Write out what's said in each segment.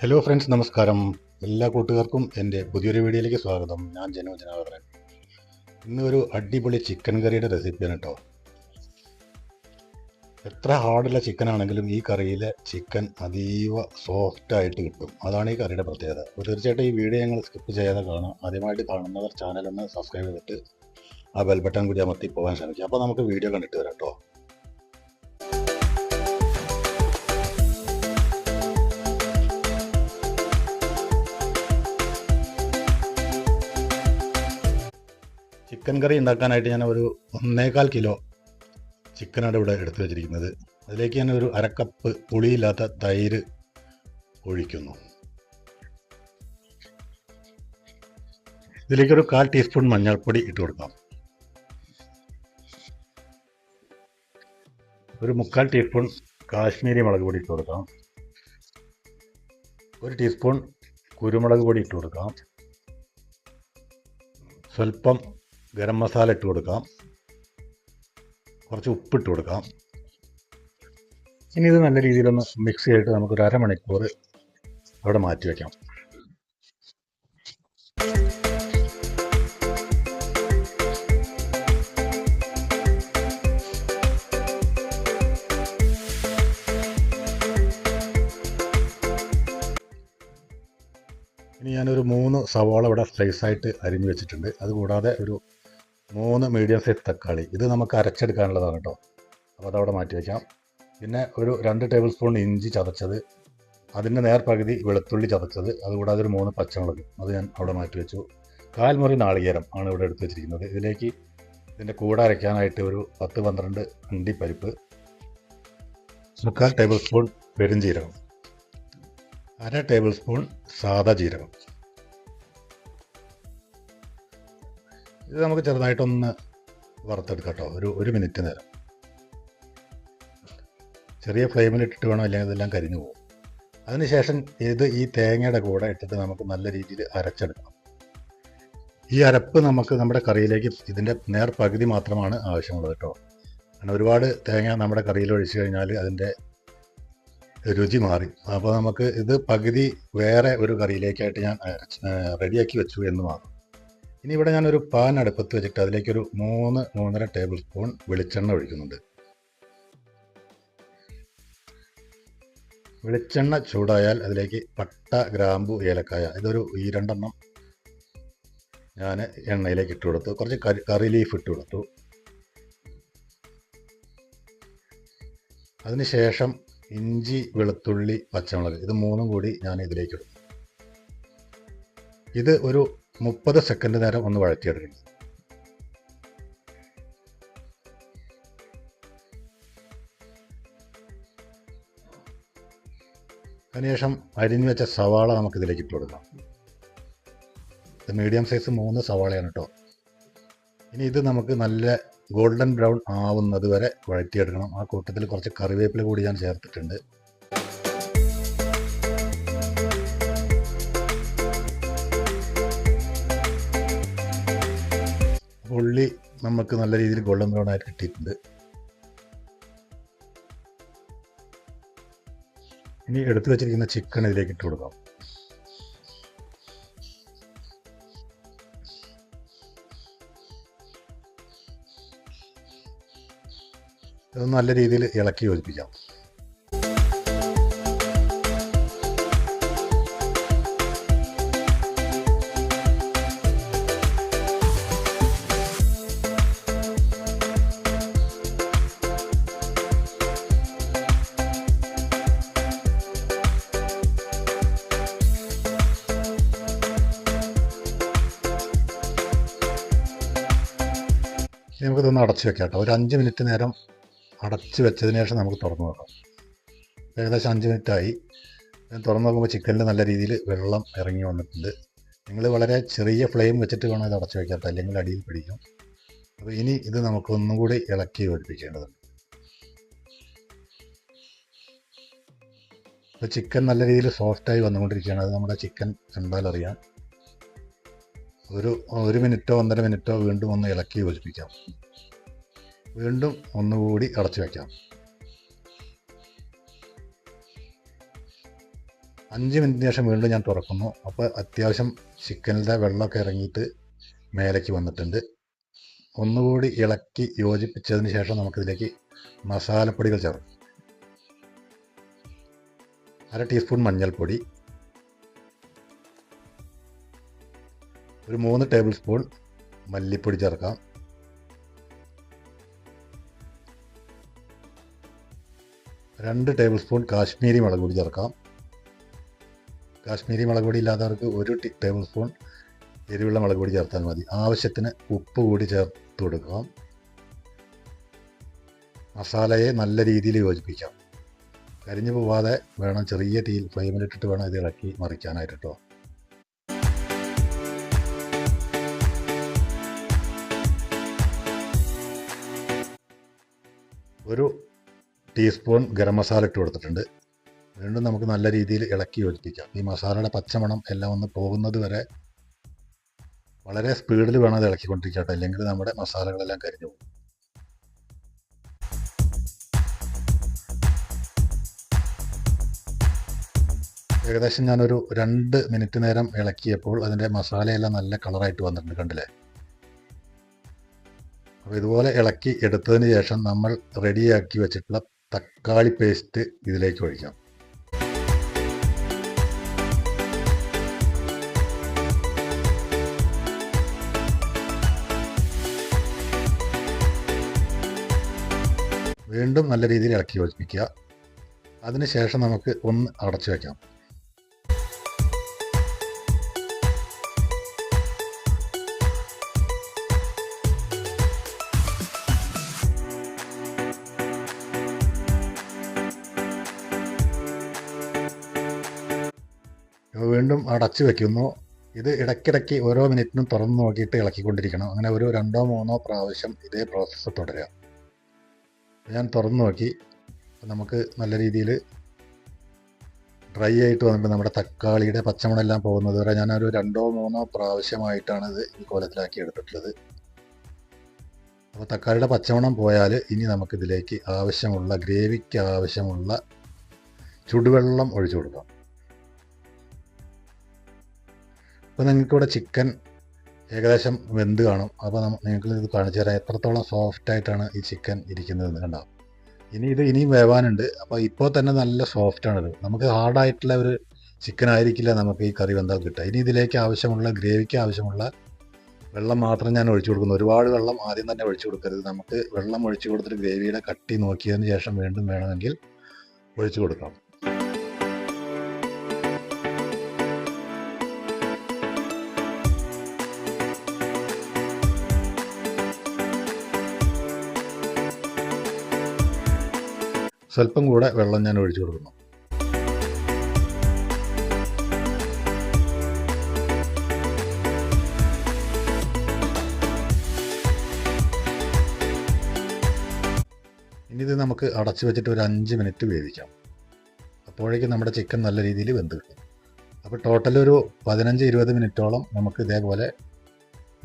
Hello friends നമസ്കാരം. എല്ലാ കൂട്ടുകാർക്കും എന്റെ പുതിയൊരു വീഡിയോയിലേക്ക് സ്വാഗതം. ഞാൻ ജനോ ജനാവരൻ ഇന്ന് ഒരു അടിപൊളി ചിക്കൻ കറിയുടെ റെസിപ്പിയാണ് കേട്ടോ എത്ര ഹാർഡുള്ള ചിക്കൻ ആണെങ്കിലും ഈ കറിയിലെ ചിക്കൻ അതീവ സോഫ്റ്റായിട്ട് കിട്ടും. അതാണ് ഈ കറിയുടെ പ്രത്യേകത. തീർച്ചയായിട്ടും ഈ വീഡിയോ ഞങ്ങൾ സ്കിപ്പ് ചെയ്യാതെ കാണാം. ആദ്യമായിട്ട് കാണുന്നവർ ചാനലൊന്ന് സബ്സ്ക്രൈബ് ചെയ്തിട്ട് ആ ബെൽ ബട്ടൺ കൂടി അമർത്തി പോകാൻ ശ്രമിക്കുക. അപ്പോൾ നമുക്ക് വീഡിയോ കണ്ടിട്ട് വരാം കേട്ടോ ചിക്കൻ കറി ഉണ്ടാക്കാനായിട്ട് ഞാൻ ഒരു ഒന്നേകാൽ കിലോ ചിക്കനാണ് ഇവിടെ എടുത്തു വെച്ചിരിക്കുന്നത്. അതിലേക്ക് ഞാൻ ഒരു അരക്കപ്പ് പുളിയില്ലാത്ത തൈര് ഒഴിക്കുന്നു. ഇതിലേക്ക് ഒരു കാൽ ടീസ്പൂൺ മഞ്ഞൾപ്പൊടി ഇട്ട് കൊടുക്കാം. ഒരു മുക്കാൽ ടീസ്പൂൺ കാശ്മീരി മുളക് പൊടി ഇട്ട് കൊടുക്കാം. ഒരു ടീസ്പൂൺ കുരുമുളക് പൊടി ഇട്ട് കൊടുക്കാം. സ്വല്പം ഗരം മസാല ഇട്ട് കൊടുക്കാം. കുറച്ച് ഉപ്പിട്ട് കൊടുക്കാം. ഇനി ഇത് നല്ല രീതിയിലൊന്ന് മിക്സ് ചെയ്തിട്ട് നമുക്കൊരു അരമണിക്കൂർ അവിടെ മാറ്റി വയ്ക്കാം ഇനി ഞാനൊരു മൂന്ന് സവാള ഇവിടെ സ്ലൈസായിട്ട് അരിഞ്ഞു വെച്ചിട്ടുണ്ട്. അതുകൂടാതെ ഒരു മൂന്ന് മീഡിയം സൈസ് തക്കാളി. ഇത് നമുക്ക് അരച്ചെടുക്കാനുള്ളതാണ് കേട്ടോ. അപ്പോൾ അതവിടെ മാറ്റി വയ്ക്കാം പിന്നെ ഒരു രണ്ട് ടേബിൾ സ്പൂൺ ഇഞ്ചി ചതച്ചത്. അതിന്റെ നേർപകുതി വെളുത്തുള്ളി ചതച്ചത്. അതുകൂടാതെ ഒരു മൂന്ന് പച്ചമുളക്. അത് ഞാൻ അവിടെ മാറ്റി വെച്ചു. കാൽമുറി നാളികേരം ആണ് ഇവിടെ എടുത്ത് വെച്ചിരിക്കുന്നത്. ഇതിലേക്ക് ഇതിന്റെ കൂടെ അരയ്ക്കാനായിട്ട് ഒരു പത്ത് പന്ത്രണ്ട് അണ്ടിപ്പരിപ്പ് മുക്കാൽ ടേബിൾ സ്പൂൺ പെരുംജീരകം അര ടേബിൾ സ്പൂൺ സാദാ ജീരകം. ഇത് നമുക്ക് ചെറുതായിട്ടൊന്ന് വറുത്തെടുക്കാം കേട്ടോ. ഒരു ഒരു മിനിറ്റ് നേരം. ചെറിയ ഫ്ലെയിമിൽ ഇട്ടിട്ട് വേണം അല്ലെങ്കിൽ ഇതെല്ലാം കരിഞ്ഞു പോകും. അതിനുശേഷം ഇത് ഈ തേങ്ങയുടെ കൂടെ ഇട്ടിട്ട് നമുക്ക് നല്ല രീതിയിൽ അരച്ചെടുക്കണം. ഈ അരപ്പ് നമുക്ക് നമ്മുടെ കറിയിലേക്ക് ഇതിന്റെ നേർ പകുതി മാത്രമാണ് ആവശ്യമുള്ളത് കേട്ടോ. കാരണം ഒരുപാട് തേങ്ങ നമ്മുടെ കറിയിൽ ഒഴിച്ചു കഴിഞ്ഞാൽ അതിന്റെ രുചി മാറി. അപ്പോൾ നമുക്ക് ഇത് പകുതി വേറെ ഒരു കറിയിലേക്കായിട്ട് ഞാൻ റെഡിയാക്കി വെച്ചു എന്ന് മാത്രം. ഇനി ഇവിടെ ഞാനൊരു പാൻ അടുപ്പത്ത് വെച്ചിട്ട് അതിലേക്കൊരു മൂന്ന് മൂന്നര ടേബിൾ സ്പൂൺ വെളിച്ചെണ്ണ ഒഴിക്കുന്നുണ്ട്. വെളിച്ചെണ്ണ ചൂടായാൽ അതിലേക്ക് പട്ട ഗ്രാമ്പു ഏലക്കായ ഇതൊരു ഈ രണ്ടെണ്ണം ഞാൻ എണ്ണയിലേക്ക് ഇട്ട് കൊടുത്തു. കുറച്ച് കറി കറി ലീഫ് ഇട്ട് കൊടുത്തു. അതിനുശേഷം ഇഞ്ചി വെളുത്തുള്ളി പച്ചമുളക് ഇത് മൂന്നും കൂടി ഞാൻ ഇതിലേക്ക് ഇടും. ഇത് ഒരു മുപ്പത് സെക്കൻഡ് നേരം ഒന്ന് വഴറ്റിയെടുക്കണം അതിനുശേഷം അരിഞ്ഞു വെച്ച സവാള നമുക്കിതിലേക്ക് ഇട്ട് കൊടുക്കാം. മീഡിയം സൈസ് മൂന്ന് സവാളയാണ് കേട്ടോ ഇനി ഇത് നമുക്ക് നല്ല ഗോൾഡൻ ബ്രൗൺ ആവുന്നത് വരെ വഴറ്റിയെടുക്കണം. ആ കൂട്ടത്തിൽ കുറച്ച് കറിവേപ്പില കൂടി ഞാൻ ചേർത്തിട്ടുണ്ട്. ഉള്ളി നമുക്ക് നല്ല രീതിയിൽ ഗോൾഡൻ ബ്രൗൺ ആയിട്ട് കിട്ടിയിട്ടുണ്ട്. ഇനി എടുത്തു വെച്ചിരിക്കുന്ന ചിക്കൻ ഇതിലേക്ക് ഇട്ട് കൊടുക്കാം. ഇത് നല്ല രീതിയിൽ ഇളക്കി യോജിപ്പിക്കാം. നമുക്കിതൊന്ന് അടച്ച് വെക്കാം കേട്ടോ. ഒരു അഞ്ച് മിനിറ്റ് നേരം അടച്ച് വെച്ചതിന് ശേഷം നമുക്ക് തുറന്ന് നോക്കാം. ഏകദേശം അഞ്ച് മിനിറ്റായി. ഞാൻ തുറന്ന് നോക്കുമ്പോൾ ചിക്കനിൽ നല്ല രീതിയിൽ വെള്ളം ഇറങ്ങി വന്നിട്ടുണ്ട്. നിങ്ങൾ വളരെ ചെറിയ ഫ്ലെയിം വെച്ചിട്ട് വേണം ഇത് അടച്ച് വയ്ക്കാത്ത അല്ലെങ്കിൽ അടിയിൽ പിടിക്കും. അപ്പോൾ ഇനി ഇത് നമുക്ക് ഒന്നും കൂടി ഇളക്കി യോജിപ്പിക്കേണ്ടതുണ്ട്. ഇപ്പോൾ ചിക്കൻ നല്ല രീതിയിൽ സോഫ്റ്റായി വന്നുകൊണ്ടിരിക്കുകയാണ്. അത് നമ്മുടെ ചിക്കൻ കണ്ടാൽ അറിയാം ഒരു ഒരു മിനിറ്റോ ഒന്നര മിനിറ്റോ വീണ്ടും ഒന്ന് ഇളക്കി യോജിപ്പിക്കാം. വീണ്ടും ഒന്നുകൂടി അടച്ചു വയ്ക്കാം അഞ്ച് മിനിറ്റിന് ശേഷം വീണ്ടും ഞാൻ തുറക്കുന്നു. അപ്പോൾ അത്യാവശ്യം ചിക്കനിലെ വെള്ളമൊക്കെ ഇറങ്ങിയിട്ട് മേലേക്ക് വന്നിട്ടുണ്ട്. ഒന്നുകൂടി ഇളക്കി യോജിപ്പിച്ചതിന് ശേഷം നമുക്കിതിലേക്ക് മസാലപ്പൊടികൾ ചേർക്കും. അര ടീസ്പൂൺ മഞ്ഞൾപ്പൊടി ഒരു മൂന്ന് ടേബിൾ സ്പൂൺ മല്ലിപ്പൊടി ചേർക്കാം. രണ്ട് ടേബിൾ സ്പൂൺ കാശ്മീരി മുളക് പൊടി ചേർക്കാം. കാശ്മീരി മുളക് പൊടി ഇല്ലാത്തവർക്ക് ഒരു ടേബിൾ സ്പൂൺ എരിവുള്ള മുളക് പൊടി ചേർത്താൽ മതി. ആവശ്യത്തിന് ഉപ്പ് കൂടി ചേർത്ത് കൊടുക്കാം. മസാലയെ നല്ല രീതിയിൽ യോജിപ്പിക്കാം. കരിഞ്ഞു പോവാതെ വേണം ചെറിയ തീയിൽ ഫ്ലെയിമിലിട്ടിട്ട് വേണം ഇത് ഇളക്കി മറിക്കാനായിട്ട് കേട്ടോ ഒരു ടീസ്പൂൺ ഗരം മസാല ഇട്ട് കൊടുത്തിട്ടുണ്ട്. വീണ്ടും നമുക്ക് നല്ല രീതിയിൽ ഇളക്കി യോജിപ്പിക്കാം. ഈ മസാലയുടെ പച്ചമണം എല്ലാം ഒന്ന് പോകുന്നത് വരെ വളരെ സ്പീഡിൽ വേണം അത് ഇളക്കിക്കൊണ്ടിരിക്കട്ടെ. അല്ലെങ്കിൽ നമ്മുടെ മസാലകളെല്ലാം കരിഞ്ഞു പോകും. ഏകദേശം ഞാനൊരു രണ്ട് മിനിറ്റ് നേരം ഇളക്കിയപ്പോൾ അതിന്റെ മസാലയെല്ലാം നല്ല കളറായിട്ട് വന്നിട്ടുണ്ട് കണ്ടില്ലേ? അപ്പോൾ ഇതുപോലെ ഇളക്കി എടുത്തതിന് ശേഷം നമ്മൾ റെഡിയാക്കി വെച്ചിട്ടുള്ള തക്കാളി പേസ്റ്റ് ഇതിലേക്ക് ഒഴിക്കാം. വീണ്ടും നല്ല രീതിയിൽ ഇളക്കി യോജിപ്പിക്കുക. അതിനുശേഷം നമുക്ക് ഒന്ന് അടച്ചു വയ്ക്കാം വീണ്ടും അടച്ചു വെക്കുന്നു. ഇത് ഇടയ്ക്കിടയ്ക്ക് ഓരോ മിനിറ്റിനും തുറന്നു നോക്കിയിട്ട് ഇളക്കിക്കൊണ്ടിരിക്കണം. അങ്ങനെ ഒരു രണ്ടോ മൂന്നോ പ്രാവശ്യം ഇതേ പ്രോസസ്സ് തുടരുക. ഞാൻ തുറന്നു നോക്കി. നമുക്ക് നല്ല രീതിയിൽ ഡ്രൈ ആയിട്ട് വന്നിട്ട് നമ്മുടെ തക്കാളിയുടെ പച്ചമണെല്ലാം പോകുന്നത് വരെ ഞാനൊരു രണ്ടോ മൂന്നോ പ്രാവശ്യമായിട്ടാണ് ഇത് ഈ കോലത്തിലാക്കി എടുത്തിട്ടുള്ളത്. അപ്പോൾ തക്കാളിയുടെ പച്ചമണം പോയാൽ ഇനി നമുക്കിതിലേക്ക് ആവശ്യമുള്ള ഗ്രേവിക്ക് ആവശ്യമുള്ള ചുടുവെള്ളം ഒഴിച്ചു കൊടുക്കാം. അപ്പോൾ നിങ്ങൾക്കിവിടെ ചിക്കൻ ഏകദേശം വെന്ത് കാണും. അപ്പോൾ നമ്മൾ നിങ്ങൾക്ക് ഇത് കാണിച്ചു തരാം. എത്രത്തോളം സോഫ്റ്റ് ആയിട്ടാണ് ഈ ചിക്കൻ ഇരിക്കുന്നത് കണ്ടാവും ഇനി ഇത് ഇനിയും വേവാനുണ്ട്. അപ്പോൾ ഇപ്പോൾ തന്നെ നല്ല സോഫ്റ്റ് ആണിത്. നമുക്ക് ഹാർഡായിട്ടുള്ള ഒരു ചിക്കൻ ആയിരിക്കില്ല നമുക്ക് ഈ കറി വെന്താൽ കിട്ടുക. ഇനി ഇതിലേക്ക് ആവശ്യമുള്ള ഗ്രേവിക്ക് ആവശ്യമുള്ള വെള്ളം മാത്രം ഞാൻ ഒഴിച്ചു കൊടുക്കുന്നു. ഒരുപാട് വെള്ളം ആദ്യം തന്നെ ഒഴിച്ചു കൊടുക്കരുത്. നമുക്ക് വെള്ളം ഒഴിച്ചു കൊടുത്തിട്ട് ഗ്രേവിയുടെ കട്ടി നോക്കിയതിന് ശേഷം വീണ്ടും വേണമെങ്കിൽ ഒഴിച്ചു കൊടുക്കാം. സ്വല്പം കൂടെ വെള്ളം ഞാൻ ഒഴിച്ചു കൊടുക്കുന്നു. ഇനി ഇത് നമുക്ക് അടച്ചു വെച്ചിട്ട് ഒരു അഞ്ച് മിനിറ്റ് വേവിക്കാം. അപ്പോഴേക്കും നമ്മുടെ ചിക്കൻ നല്ല രീതിയിൽ വെന്ത് കിട്ടും. അപ്പോൾ ടോട്ടൽ ഒരു പതിനഞ്ച് ഇരുപത് മിനിറ്റോളം നമുക്ക് ഇതേപോലെ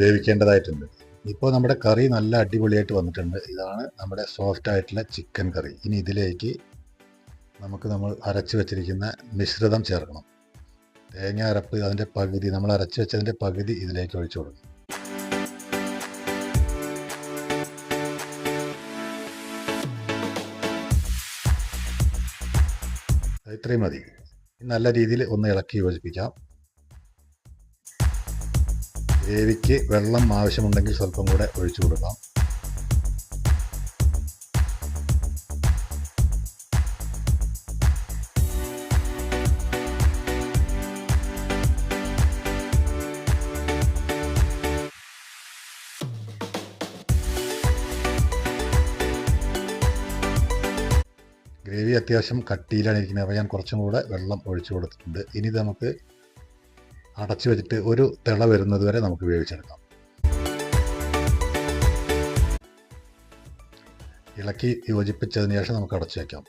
വേവിക്കേണ്ടതായിട്ടുണ്ട്. ഇപ്പോൾ നമ്മുടെ കറി നല്ല അടിപൊളിയായിട്ട് വന്നിട്ടുണ്ട്. ഇതാണ് നമ്മുടെ സോഫ്റ്റ് ആയിട്ടുള്ള ചിക്കൻ കറി. ഇനി ഇതിലേക്ക് നമുക്ക് നമ്മൾ അരച്ച് വെച്ചിരിക്കുന്ന മിശ്രിതം ചേർക്കണം. തേങ്ങ അരപ്പ് അതിന്റെ പകുതി നമ്മൾ അരച്ച് വെച്ചതിന്റെ പകുതി ഇതിലേക്ക് ഒഴിച്ചു കൊടുക്കും. ഇത്രയും മതി. നല്ല രീതിയിൽ ഒന്ന് ഇളക്കി യോജിപ്പിക്കാം. ഗ്രേവിക്ക് വെള്ളം ആവശ്യമുണ്ടെങ്കിൽ സ്വല്പം കൂടെ ഒഴിച്ചു കൊടുക്കാം. ഗ്രേവി അത്യാവശ്യം കട്ടിയിലാണ് ഇരിക്കുന്നത്. അപ്പോൾ ഞാൻ കുറച്ചും കൂടെ വെള്ളം ഒഴിച്ചു കൊടുത്തിട്ടുണ്ട്. ഇനി നമുക്ക് അടച്ചു വെച്ചിട്ട് ഒരു തിള വരുന്നത് വരെ നമുക്ക് വേവിച്ചെടുക്കാം. ഇളക്കി യോജിപ്പിച്ചതിന് ശേഷം നമുക്ക് അടച്ചു വയ്ക്കാം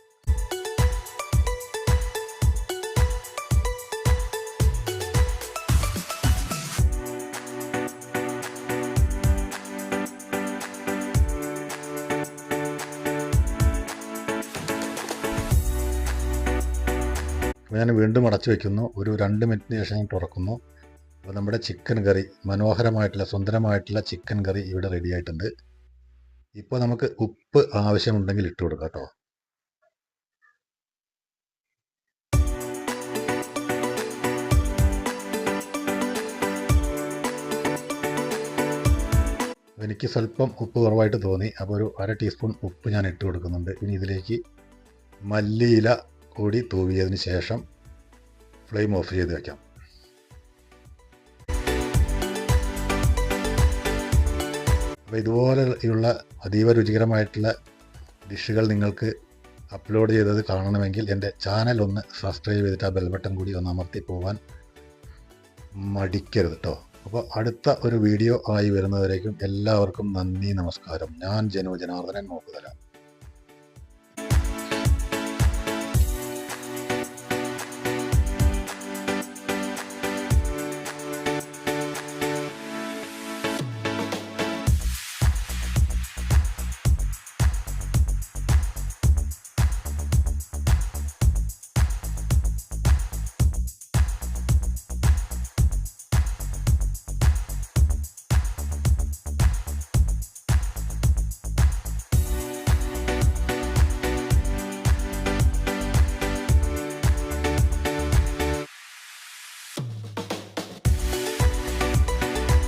അപ്പോൾ ഞാൻ വീണ്ടും അടച്ചു വയ്ക്കുന്നു ഒരു രണ്ട് മിനിറ്റിന് ശേഷം ഞാൻ തുറക്കുന്നു. അപ്പോൾ നമ്മുടെ ചിക്കൻ കറി മനോഹരമായിട്ടുള്ള സുന്ദരമായിട്ടുള്ള ചിക്കൻ കറി ഇവിടെ റെഡി ആയിട്ടുണ്ട്. ഇപ്പോൾ നമുക്ക് ഉപ്പ് ആവശ്യമുണ്ടെങ്കിൽ ഇട്ട് കൊടുക്കാം കേട്ടോ. എനിക്ക് സ്വല്പം ഉപ്പ് കുറവായിട്ട് തോന്നി. അപ്പോൾ ഒരു അര ടീസ്പൂൺ ഉപ്പ് ഞാൻ ഇട്ട് കൊടുക്കുന്നുണ്ട്. ഇനി ഇതിലേക്ക് മല്ലിയില കൂടി തൂവിയതിന് ശേഷം ഫ്ലെയിം ഓഫ് ചെയ്ത് വയ്ക്കാം അപ്പോൾ ഇതുപോലെയുള്ള അതീവ രുചികരമായിട്ടുള്ള ഡിഷുകൾ നിങ്ങൾക്ക് അപ്ലോഡ് ചെയ്തത് കാണണമെങ്കിൽ എന്റെ ചാനൽ ഒന്ന് സബ്സ്ക്രൈബ് ചെയ്തിട്ട് ആ ബെൽ ബട്ടൺ കൂടി ഒന്ന് അമർത്തി പോകാൻ മടിക്കരുത് കേട്ടോ അപ്പോൾ അടുത്ത ഒരു വീഡിയോ ആയി വരുന്നവരേക്കും എല്ലാവർക്കും നന്ദി നമസ്കാരം. ഞാൻ ജനു ജനാർദ്ദനൻ നോക്കുതരാം